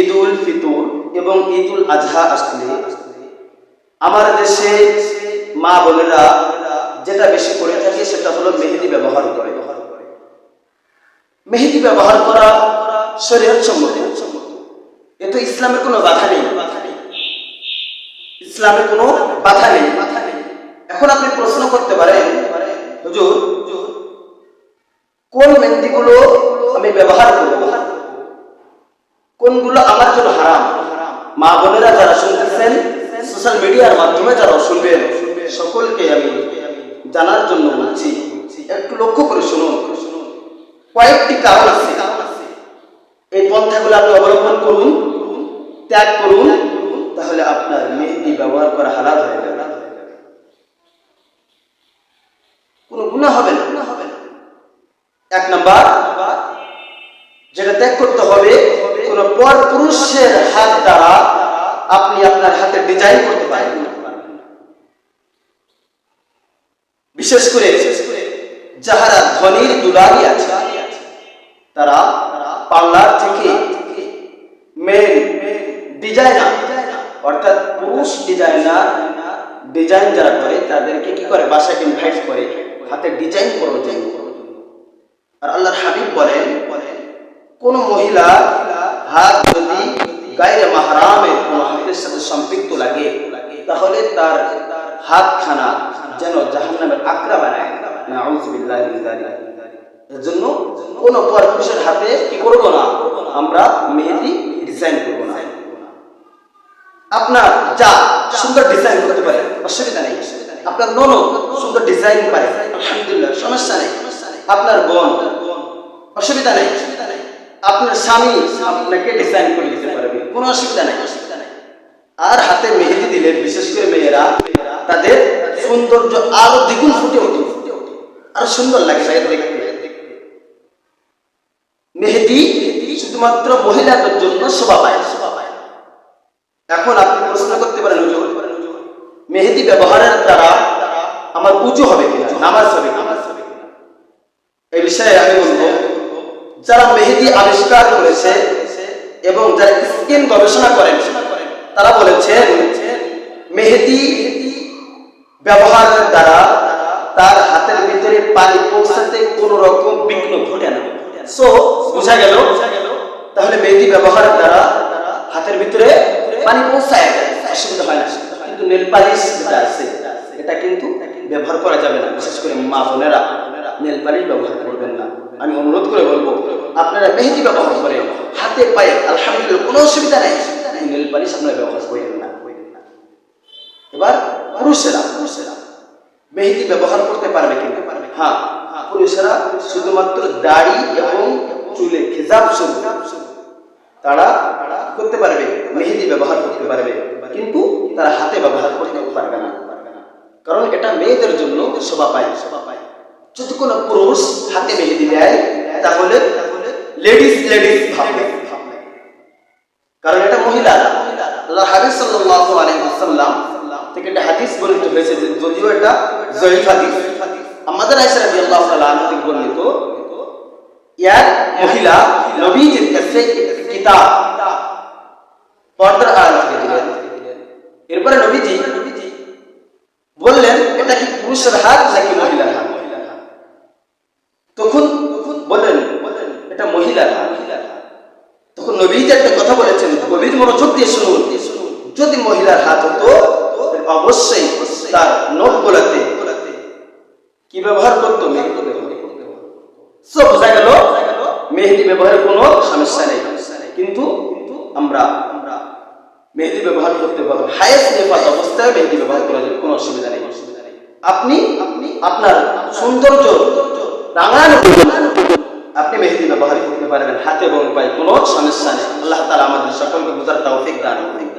ঈদ উল ফিতর এবং ঈদ উল আজহা আসলে। আমার দেশে মা বোনেরা যেটা বেশি করে থাকে সেটা হলো মেহেদি ব্যবহার করে। মেহেদি ব্যবহার করা শরীয়ত সম্মত। এতে ইসলামের কোনো বাধা নেই। ইসলামের কোনো বাধা নেই। এখন আপনি প্রশ্ন করতে পারেন, হুজুর, কোন মেহেদিগুলো আমি ব্যবহার করব? কোনগুলো আমার জন্য হারাম? মা বোনেরা যারা শুনতেছেন সোশ্যাল মিডিয়ার মাধ্যমে যারা শুনবেন, সকলকে আমি জানার জন্য বলছি, একটু লক্ষ্য করে শুনুন। কয়েকটি কারণ আছে। এই পন্থাগুলো আপনি অবলম্বন করুন, ত্যাগ করুন, তাহলে আপনার মেহেদি ব্যবহার করা হালাল হয়ে যাবে। কোনো গুণা হবে না। এক নাম্বার, যেটা ত্যাগ করতে হবে কোন পর পুরুষের হাত দ্বারা আপনি আপনার হাতে ডিজাইন করতে পারেন বিশেষ করে যাহারা ধনির দুলারি আছে, তারা পার্লার থেকে মেন ডিজাইনার অর্থাৎ পুরুষ ডিজাইনার ডিজাইন যারা করে, তাদেরকে কি করে? বাসায় ইনভাইট করে, হাতে ডিজাইন করার জন্য। আর আল্লাহর হাবিব বলেন, কোন মহিলা হাত যদি গায়ে মাহারামের কোন হাতের সাথে সম্পৃক্ত লাগে, তাহলে তার হাতখানা যেন জাহান্নামের আকরা বানায় মিন যালিক। এর জন্য কোন পরপুরুষের হাতে কি করব না? আমরা মেহেদি ডিজাইন করব না। আপনার যা সুন্দর ডিজাইন করতে পারে, অসুবিধা নেই। আপনার ননদ সুন্দর ডিজাইন পারে আলহামদুলিল্লাহ, সমস্যা নেই। আপনার বোন, অসুবিধা নেই। আপনার স্বামী আপনাকে ডিজাইন করে দিতে পারবে। কোনো অসুবিধা নাই। আর হাতে মেহেদি দিলে, বিশেষ করে মেয়েরা, তাদের সৌন্দর্য আরও দ্বিগুণ ফুটে ওঠে। আরও সুন্দর লাগে মেহেদি শুধুমাত্র মহিলাদের জন্য শোভা পায় শোভা পায় এখন আপনি প্রশ্ন করতে পারেন, হুজুর, মেহেদি ব্যবহারের দ্বারা আমার উঁচু হবে কিনা, নামাজ হবে এই বিষয়ে আমি বলব যারা মেহেদি আবিষ্কার করেছে এবং যারা স্কিন গবেষণা করেন, তারা বলেছেন, মেহেদি ব্যবহারের দ্বারা তার হাতের ভিতরে পানি পৌঁছাতে কোন রকম বিঘ্ন ঘটে না। সো বোঝা গেল, তাহলে মেহেদি ব্যবহারের দ্বারা হাতের ভিতরে পানি পৌঁছায় অসুবিধা হয় না। কিন্তু নেল পালিশ যেটা আছে, এটা কিন্তু ব্যবহার করা যাবে না। বিশেষ করে মা বোনেরা নেল পালিশ ব্যবহার করবেন না। আমি অনুরোধ করে বলব, আপনারা মেহেদি ব্যবহার করেন হাতে পায়ে, আলহামদুলিল্লাহ কোনো অসুবিধা নেই। নেল পালিশ আপনারা ব্যবহার করেন না। এবার পুরুষেরা পুরুষেরা, মেহেদি ব্যবহার করতে পারবে কিনা? পারবে হ্যাঁ পুরুষেরা শুধুমাত্র দাড়ি এবং চুলে খেজাব তারা করতে পারবে? মেহেদি ব্যবহার করতে পারবে। কিন্তু তারা হাতে ব্যবহার করতে পারবে না। কারণ এটা মেয়েদের জন্য শোভা পায় শোভা পায়। যদি কোনো পুরুষ হাতে মেহেদি দেয় তাহলে লেডিস লেডিস ভাববে। কারণ এটা মহিলা। আল্লাহ হাবিব সাল্লাল্লাহু আলাইহি ওয়াসাল্লাম থেকে একটা হাদিস বর্ণিত হয়েছে যে যদিও এটা জয়ীফ হাদিস। আমাদের আয়েশা রাদিয়াল্লাহু তাআলা আনহা থেকে বর্ণিত এক মহিলা নবীজির কাছে কিতাব পর্দার আড়াল থেকে দিলেন। এরপরে নবীজি বললেন, এটা কি পুরুষের হাত নাকি মহিলার হাত? তখন নবীজি একটা কথা বলেছেন, গভীর মনোযোগ দিয়ে শুনুন। যদি মহিলার হাত হতো অবশ্যই তার নোট গোলাতে কি ব্যবহার করতো মেহেদি বোঝা গেল, মেহেদি ব্যবহারের কোনো সমস্যা নেই। কিন্তু আমরা মেহেদি ব্যবহার করতে পারব। হায়েস্ট নেপাত অবস্থায় মেহেদি ব্যবহার করা যাবে, কোনো অসুবিধা নেই। আপনি আপনি আপনার সৌন্দর্য রাঙানো আপনি মেহেদি ব্যবহার করতে পারবেন হাতে এবং পায়ে, কোনো সমস্যা নেই। আল্লাহ তালা আমাদের সকলকে বোঝার তৌফিক দান করুন।